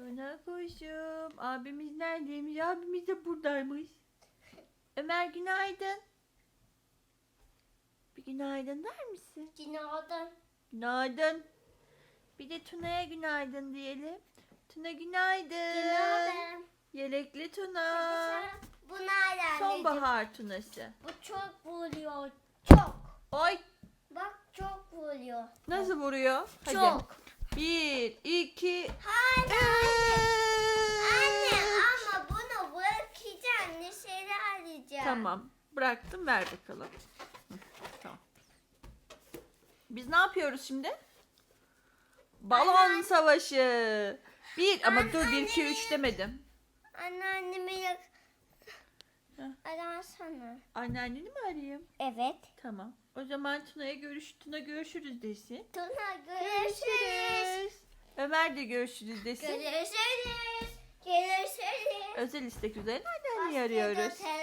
Tuna kuşum. Abimiz neredeymiş? Abimiz de buradaymış. Ömer günaydın. Bir günaydın der misin? Günaydın. Günaydın. Bir de Tuna'ya günaydın diyelim. Tuna günaydın. Günaydın. Yelekli Tuna. Bu nereden? Sonbahar Tunası. Bu çok vuruyor. Çok. Oy Bak çok vuruyor. nasıl vuruyor? Hadi. Çok. Bir, iki, Hadi. üç. Anne ama bunu bırakacağım. Dışarı alacağım. Tamam. Bıraktım ver bakalım. Hı, Tamam. Biz ne yapıyoruz şimdi? Balon Anne. savaşı. Bir ama dur bir iki Anne. üç demedim. Anneannemi yak... Heh. Ararsana. Anneanneni mi arayayım? Evet. Tamam. O zaman Tuna'ya görüş Tuna görüşürüz desin. Tuna görüşürüz. Ömer de görüşürüz desin. Görüşürüz. Görüşürüz. Özel istek üzerine anneanneyi arıyoruz. Hoşçakalın.